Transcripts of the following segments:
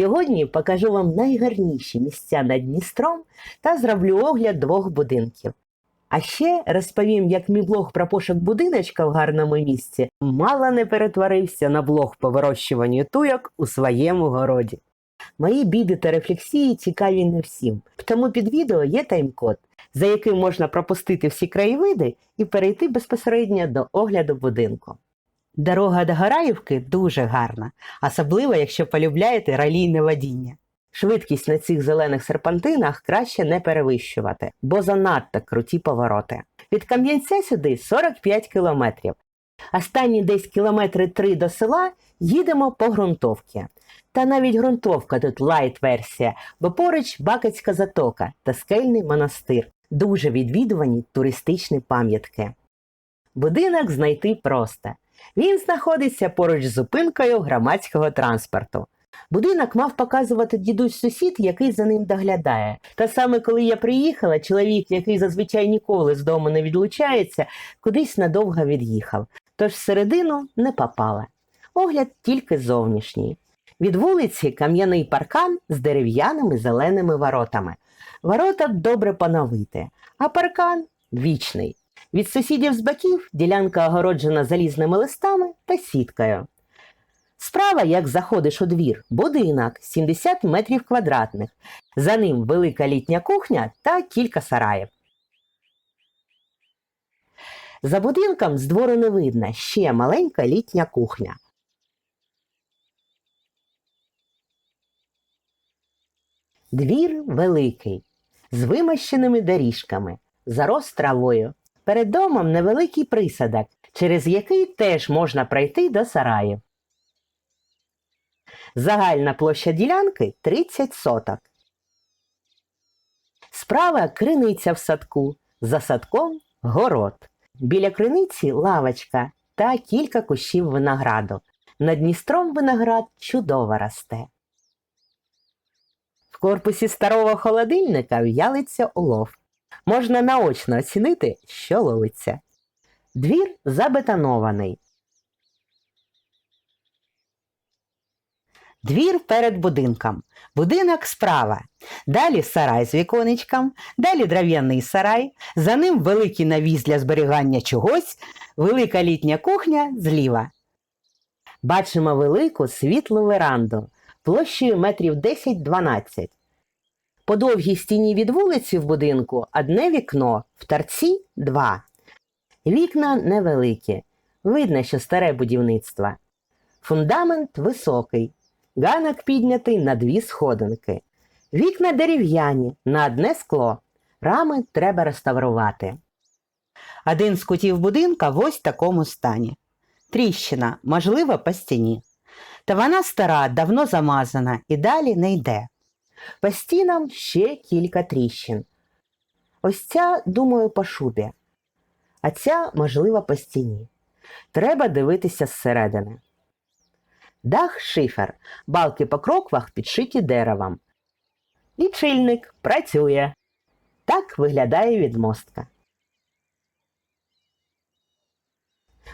Сьогодні покажу вам найгарніші місця над Дністром та зроблю огляд двох будинків. А ще розповім, як мій блог про пошук будиночка в гарному місці мало не перетворився на блог по вирощуванню туйок у своєму городі. Мої біди та рефлексії цікаві не всім, тому під відео є тайм-код, за яким можна пропустити всі краєвиди і перейти безпосередньо до огляду будинку. Дорога до Гораївки дуже гарна, особливо якщо полюбляєте ралійне водіння. Швидкість на цих зелених серпантинах краще не перевищувати, бо занадто круті повороти. Від Кам'янця сюди 45 кілометрів. Останні десь кілометри три до села їдемо по ґрунтовці. Та навіть ґрунтовка тут лайт-версія, бо поруч Бакацька затока та скельний монастир. Дуже відвідувані туристичні пам'ятки. Будинок знайти просто. Він знаходиться поруч з зупинкою громадського транспорту. Будинок мав показувати дідусь-сусід, який за ним доглядає. Та саме коли я приїхала, чоловік, який зазвичай ніколи з дому не відлучається, кудись надовго від'їхав, тож всередину не попала. Огляд тільки зовнішній. Від вулиці кам'яний паркан з дерев'яними зеленими воротами. Ворота добре поновити, а паркан вічний. Від сусідів з боків ділянка огороджена залізними листами та сіткою. Справа, як заходиш у двір, будинок 70 метрів квадратних. За ним велика літня кухня та кілька сараїв. За будинком з двору не видно ще маленька літня кухня. Двір великий, з вимощеними доріжками, зарос травою. Перед домом невеликий присадок, через який теж можна пройти до сараїв. Загальна площа ділянки 30 соток. Справа криниця в садку, за садком город. Біля криниці лавочка та кілька кущів винограду. Над Дністром виноград чудово росте. В корпусі старого холодильника в'ялиться улов. Можна наочно оцінити, що ловиться. Двір забетонований. Двір перед будинком. Будинок справа. Далі сарай з віконечком, далі дерев'яний сарай, за ним великий навіс для зберігання чогось, велика літня кухня зліва. Бачимо велику світлу веранду площею метрів 10-12. По довгій стіні від вулиці в будинку одне вікно, в торці два. Вікна невеликі. Видно, що старе будівництво. Фундамент високий. Ганок піднятий на дві сходинки. Вікна дерев'яні на одне скло. Рами треба реставрувати. Один з кутів будинка в ось такому стані. Тріщина, можливо, по стіні. Та вона стара, давно замазана і далі не йде. По стінам ще кілька тріщин. Ось ця, думаю, по шубі, а ця, можливо, по стіні. Треба дивитися зсередини. Дах шифер, балки по кроквах підшиті деревом. Лічильник працює. Так виглядає відмостка.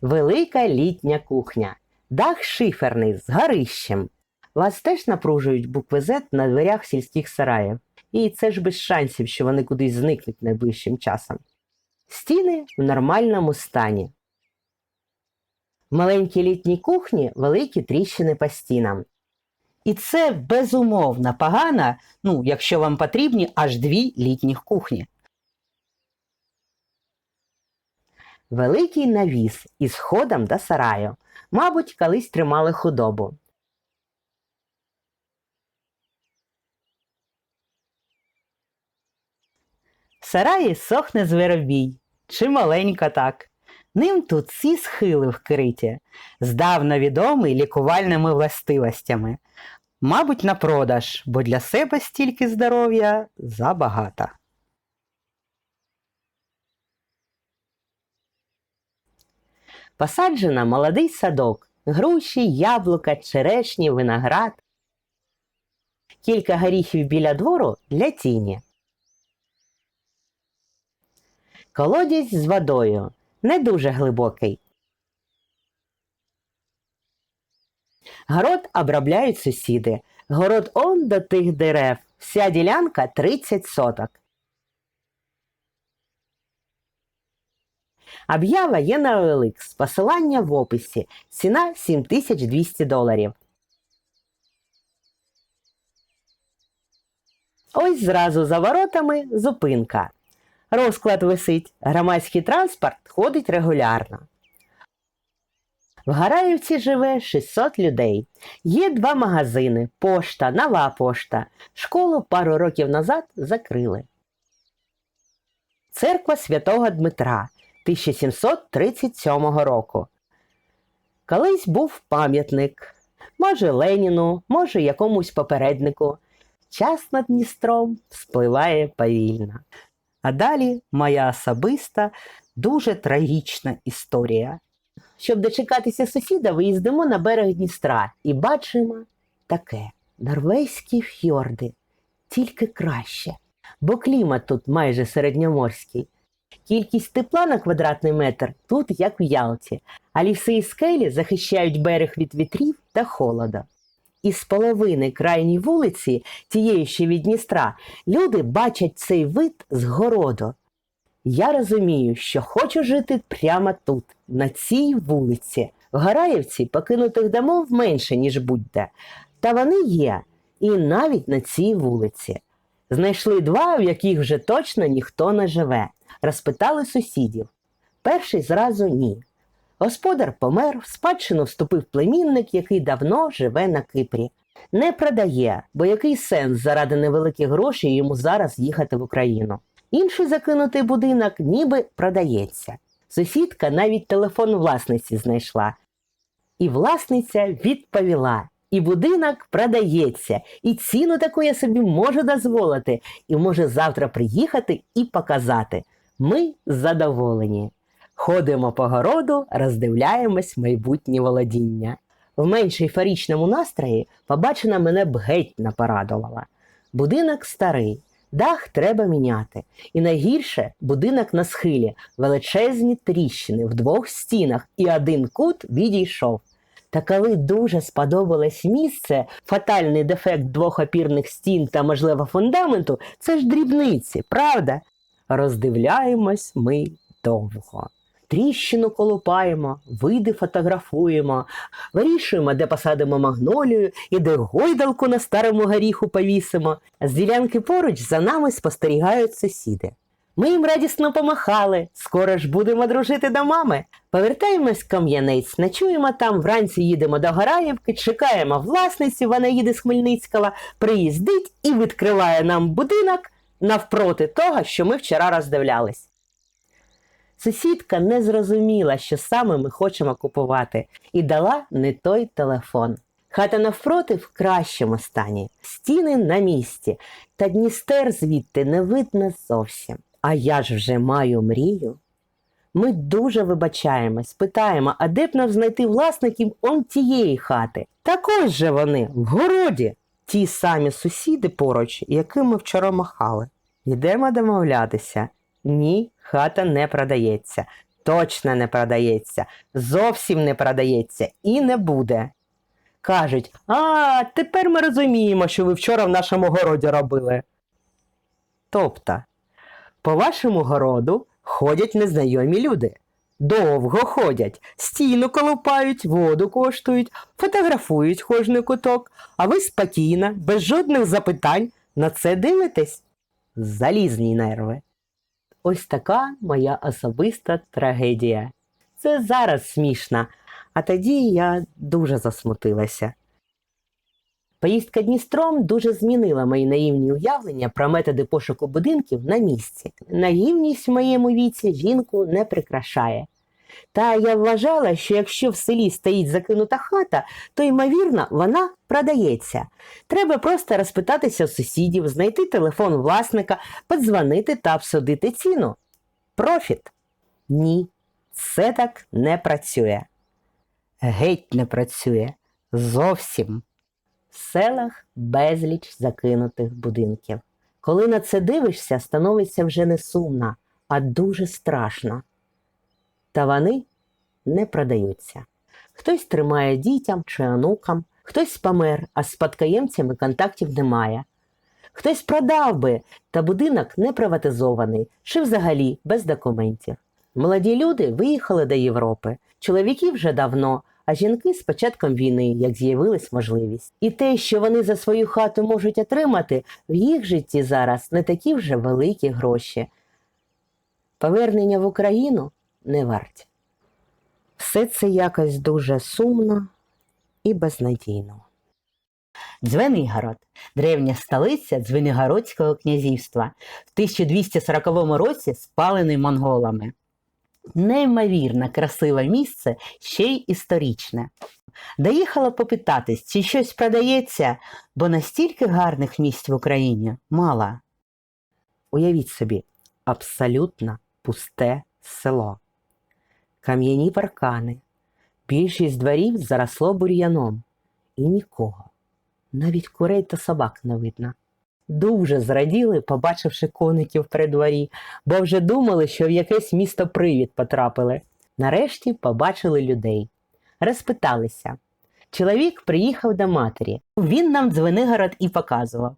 Велика літня кухня. Дах шиферний з горищем. Вас теж напружують букви Z на дверях сільських сараїв. І це ж без шансів, що вони кудись зникнуть найближчим часом. Стіни в нормальному стані. В маленькій літній кухні великі тріщини по стінам. І це безумовно погано, ну, якщо вам потрібні аж дві літніх кухні. Великий навіс із ходом до сараю. Мабуть, колись тримали худобу. Сараї сохне зверобій, чи маленька так. Ним тут всі схили вкриті, здавна відомий лікувальними властивостями. Мабуть, на продаж, бо для себе стільки здоров'я забагато. Посаджена молодий садок, груші, яблука, черешні, виноград. Кілька горіхів біля двору для тіні. Колодязь з водою не дуже глибокий. Город обробляють сусіди. Город он до тих дерев, вся ділянка 30 соток. Об'ява є на OLX, посилання в описі, ціна 7200 доларів. Ось зразу за воротами зупинка. Розклад висить, громадський транспорт ходить регулярно. В Гараївці живе 600 людей. Є два магазини пошта, нова пошта. Школу пару років назад закрили. Церква Святого Дмитра 1737 року. Колись був пам'ятник. Може Леніну, може якомусь попереднику. Час над Дністром спливає повільно. А далі моя особиста, дуже трагічна історія. Щоб дочекатися сусіда, виїздимо на берег Дністра і бачимо таке: норвезькі фьорди, тільки краще, бо клімат тут майже середньоморський. Кількість тепла на квадратний метр тут як в Ялті, а ліси і скелі захищають берег від вітрів та холода. Із половини крайній вулиці, тієї ще від Дністра, люди бачать цей вид з городу. Я розумію, що хочу жити прямо тут, на цій вулиці. В Гараївці покинутих домов менше, ніж будь-де. Та вони є, і навіть на цій вулиці. Знайшли два, в яких вже точно ніхто не живе. Розпитали сусідів. Перший зразу ні. Господар помер, в спадщину вступив племінник, який давно живе на Кипрі. Не продає, бо який сенс заради невеликих грошей йому зараз їхати в Україну. Інший закинутий будинок ніби продається. Сусідка навіть телефон власниці знайшла. І власниця відповіла: і будинок продається, і ціну таку я собі можу дозволити, і може завтра приїхати і показати. Ми задоволені. Ходимо по городу, роздивляємось майбутнє володіння. В менш ейфорічному настрої побачена мене б геть не порадувала. Будинок старий, дах треба міняти. І найгірше будинок на схилі, величезні тріщини в двох стінах, і один кут відійшов. Та коли дуже сподобалось місце, фатальний дефект двох опірних стін та, можливо, фундаменту, це ж дрібниці, правда? Роздивляємось ми довго. Тріщину колупаємо, види фотографуємо, вирішуємо, де посадимо магнолію і де гойдалку на старому горіху повісимо. З ділянки поруч за нами спостерігають сусіди. Ми їм радісно помахали, скоро ж будемо дружити до мами. Повертаємось в Кам'янець, ночуємо там, вранці їдемо до Гораївки, чекаємо власниці, вона їде з Хмельницького, приїздить і відкриває нам будинок навпроти того, що ми вчора роздивлялись. Сусідка не зрозуміла, що саме ми хочемо купувати, і дала не той телефон. Хата навпроти в кращому стані, стіни на місці, та Дністер звідти не видно зовсім. А я ж вже маю мрію. Ми дуже вибачаємось, питаємо, а де б нам знайти власників он тієї хати. Так ось же вони, в городі, ті самі сусіди поруч, яким ми вчора махали. Йдемо домовлятися. Ні, хата не продається. Точно не продається, зовсім не продається і не буде. Кажуть, а тепер ми розуміємо, що ви вчора в нашому городі робили. Тобто, по вашому городу ходять незнайомі люди. Довго ходять, стіну колупають, воду коштують, фотографують кожний куток, а ви спокійно, без жодних запитань на це дивитесь. Залізні нерви. Ось така моя особиста трагедія. Це зараз смішно, а тоді я дуже засмутилася. Поїздка Дністром дуже змінила мої наївні уявлення про методи пошуку будинків на місці. Наївність в моєму віці жінку не прикрашає. Та я вважала, що якщо в селі стоїть закинута хата, то, ймовірно, вона продається. Треба просто розпитатися у сусідів, знайти телефон власника, подзвонити та обсудити ціну. Профіт? Ні, це так не працює. Геть не працює. Зовсім. В селах безліч закинутих будинків. Коли на це дивишся, становиться вже не сумно, а дуже страшно. Та вони не продаються. Хтось тримає дітям чи онукам, Хтось помер, а з спадкоємцями контактів немає. Хтось продав би, та будинок не приватизований, чи взагалі без документів. Молоді люди виїхали до Європи, чоловіки вже давно, а жінки з початком війни, як з'явилась можливість. І те, що вони за свою хату можуть отримати, в їх житті зараз не такі вже великі гроші. Повернення в Україну не варті. Все це якось дуже сумно і безнадійно. Дзвенигород древня столиця Дзвенигородського князівства, в 1240 році спалений монголами. Неймовірно красиве місце, ще й історичне. Доїхала попитатись, чи щось продається, бо настільки гарних місць в Україні мало. Уявіть собі, абсолютно пусте село. Кам'яні паркани, більшість дворів заросло бур'яном. І нікого, навіть курей та собак не видно. Дуже зраділи, побачивши коників при дворі, бо вже думали, що в якесь місто привід потрапили. Нарешті побачили людей. Розпиталися. Чоловік приїхав до матері. Він нам Дзвенигород і показував.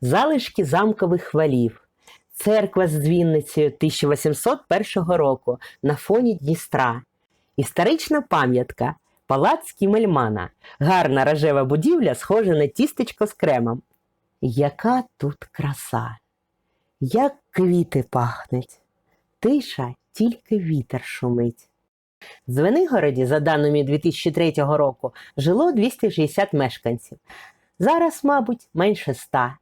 Залишки замкових валів, церква з дзвінницею 1801 року на фоні Дністра, історична пам'ятка, палац Кімельмана, гарна рожева будівля, схожа на тістечко з кремом. Яка тут краса! Як квіти пахнуть! Тиша, тільки вітер шумить. В Звенигороді, за даними 2003 року, жило 260 мешканців. Зараз, мабуть, менше ста.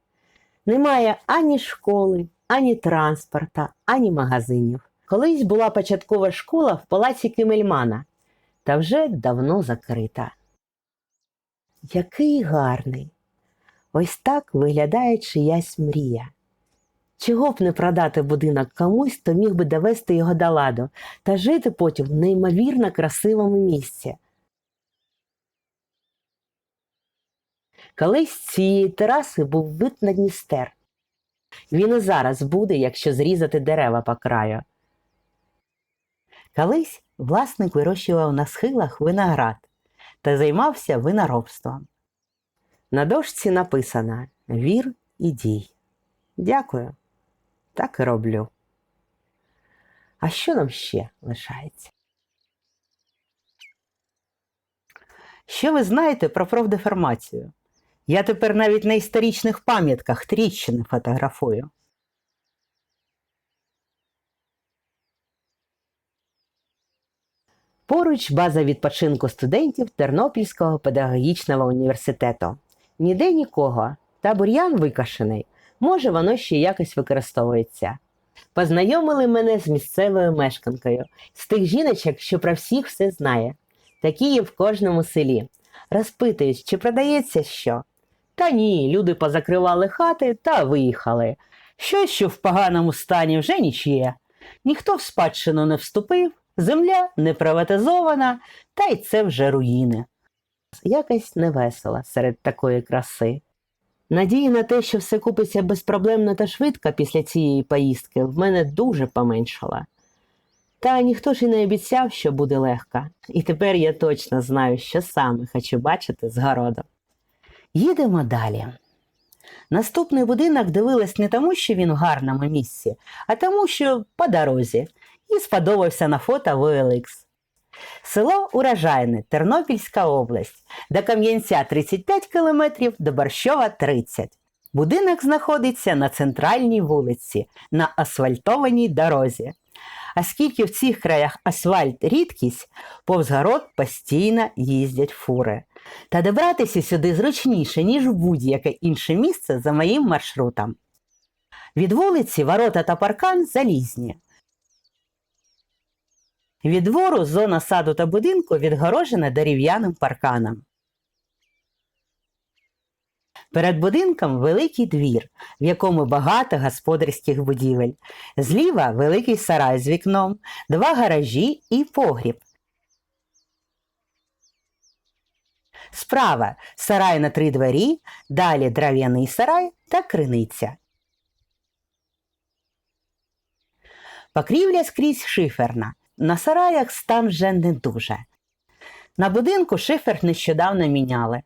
Немає ані школи, ані транспорта, ані магазинів. Колись була початкова школа в палаці Кимельмана, та вже давно закрита. Який гарний! Ось так виглядає чиясь мрія. Чого б не продати будинок комусь, то міг би довести його до ладу та жити потім в неймовірно красивому місці. Колись цієї тераси був вид на Дністер. Він і зараз буде, якщо зрізати дерева по краю. Колись власник вирощував на схилах виноград та займався виноробством. На дошці написано Вір і дій. Дякую. Так і роблю. А що нам ще лишається? Що ви знаєте про профдеформацію? Я тепер навіть на історичних пам'ятках тріщини фотографую. Поруч база відпочинку студентів Тернопільського педагогічного університету. Ніде нікого, та бур'ян викашений. Може, воно ще якось використовується. Познайомили мене з місцевою мешканкою, з тих жіночок, що про всіх все знає. Такі є в кожному селі. Розпитують, чи продається що. Та ні, люди позакривали хати та виїхали. Щось, що в поганому стані вже нічиє. Ніхто в спадщину не вступив, земля не приватизована, та й це вже руїни. Якось невесело серед такої краси. Надії на те, що все купиться безпроблемно та швидко після цієї поїздки, в мене дуже поменшала. Та ніхто ж і не обіцяв, що буде легко, і тепер я точно знаю, що саме хочу бачити з городу. Їдемо далі. Наступний будинок дивилась не тому, що він в гарному місці, а тому, що по дорозі, і сподобався на фото в OLX. Село Урожайне, Тернопільська область, до Кам'янця 35 км, до Борщова 30 Будинок знаходиться на центральній вулиці, на асфальтованій дорозі. Оскільки в цих краях асфальт рідкість, повз город постійно їздять фури. Та добратися сюди зручніше, ніж в будь-яке інше місце за моїм маршрутом. Від вулиці ворота та паркан залізні. Від двору зона саду та будинку відгорожена дерев'яним парканом. Перед будинком великий двір, в якому багато господарських будівель. Зліва великий сарай з вікном, два гаражі і погріб. Справа сарай на три двері, далі дерев'яний сарай та криниця. Покрівля скрізь шиферна. На сараях стан вже не дуже. На будинку шифер нещодавно міняли.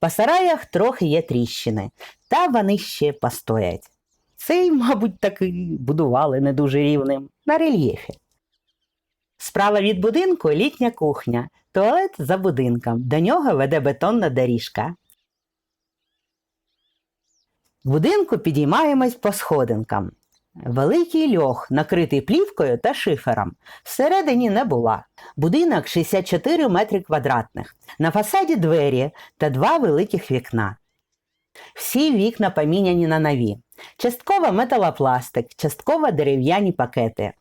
По сараях трохи є тріщини, та вони ще постоять. Цей, мабуть, таки будували не дуже рівним на рельєфі. Справа від будинку літня кухня, туалет за будинком. До нього веде бетонна доріжка. В будинку підіймаємось по сходинкам. Великий льох, накритий плівкою та шифером. Всередині не була. Будинок 64 метри квадратних. На фасаді двері та два великих вікна. Всі вікна поміняні на нові. Частково металопластик, частково дерев'яні пакети.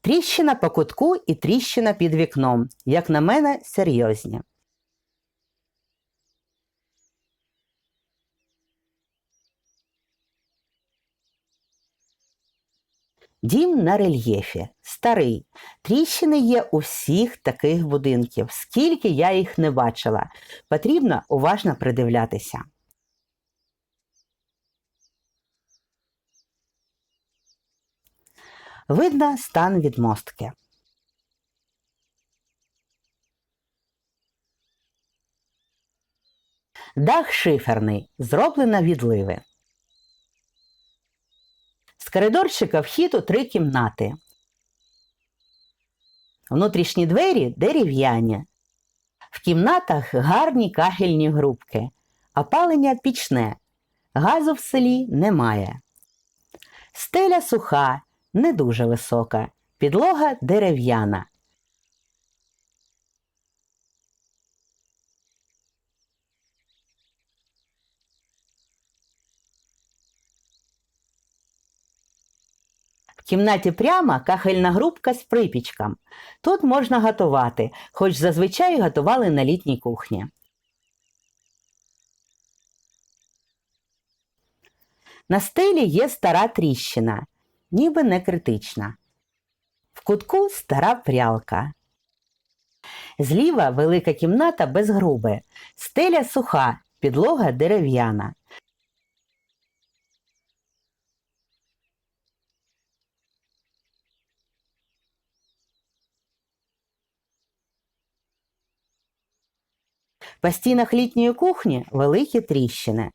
Тріщина по кутку і тріщина під вікном, як на мене, серйозні. Дім на рельєфі, старий. Тріщини є у всіх таких будинків. Скільки я їх не бачила. Потрібно уважно придивлятися. Видно стан відмостки. Дах шиферний, зроблено відливи. З коридорчика вхід у три кімнати. Внутрішні двері дерев'яні. В кімнатах гарні кахельні грубки. Опалення пічне. Газу в селі немає. Стеля суха, не дуже висока. Підлога дерев'яна. Кімнаті прямо кахельна грубка з припічком. Тут можна готувати, хоч зазвичай готували на літній кухні. На стелі є стара тріщина, ніби не критична. В кутку стара прялка. Зліва велика кімната без груби, стеля суха, підлога дерев'яна. По стінах літньої кухні великі тріщини.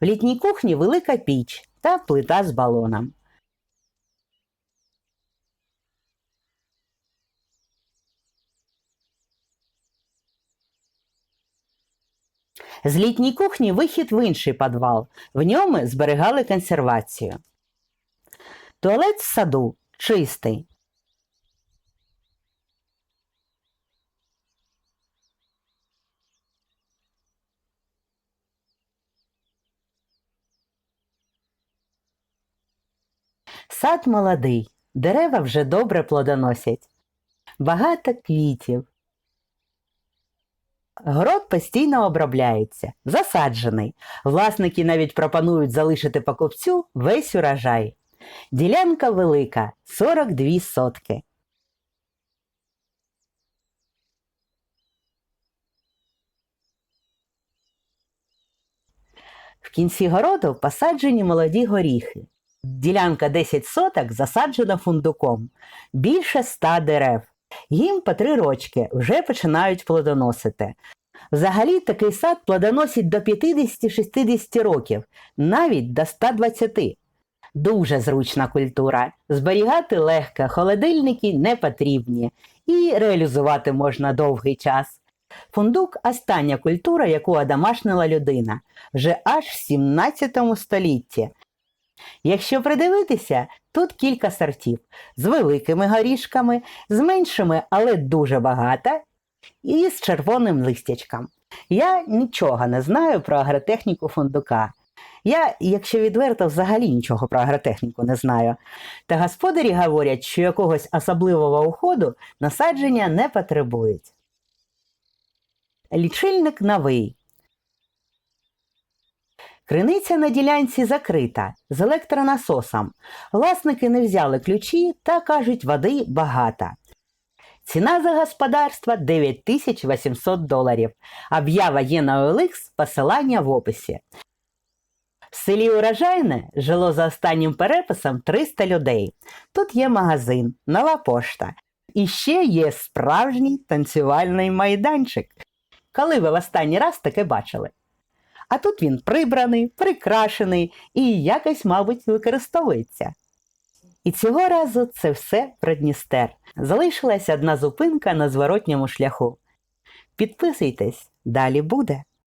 В літній кухні велика піч та плита з балоном. З літньої кухні вихід в інший підвал. В ньому зберігали консервацію. Туалет в саду чистий. Сад молодий, дерева вже добре плодоносять. Багато квітів. Город постійно обробляється, засаджений. Власники навіть пропонують залишити покупцю весь урожай. Ділянка велика 42 сотки. В кінці городу посаджені молоді горіхи. Ділянка 10 соток засаджена фундуком. Більше 100 дерев. Їм по три рочки вже починають плодоносити. Взагалі такий сад плодоносить до 50-60 років, навіть до 120. Дуже зручна культура. Зберігати легко, холодильники не потрібні і реалізувати можна довгий час. Фундук остання культура, яку одомашнила людина вже аж в 17 столітті. Якщо придивитися, тут кілька сортів з великими горішками, з меншими, але дуже багато, і з червоним листячком. Я нічого не знаю про агротехніку фундука. Я, якщо відверто, взагалі нічого про агротехніку не знаю. Та господарі говорять, що якогось особливого уходу насадження не потребують. Лічильник новий. Криниця на ділянці закрита з електронасосом. Власники не взяли ключі та кажуть, води багато. Ціна за господарство 9800 доларів. Об'ява є на OLX, посилання в описі. Селі Урожайне жило за останнім переписом 300 людей. Тут є магазин, нова пошта. І ще є справжній танцювальний майданчик. Коли ви в останній раз таке бачили? А тут він прибраний, прикрашений і якось, мабуть, використовується. І цього разу це все про Дністер. Залишилась одна зупинка на зворотньому шляху. Підписуйтесь, далі буде.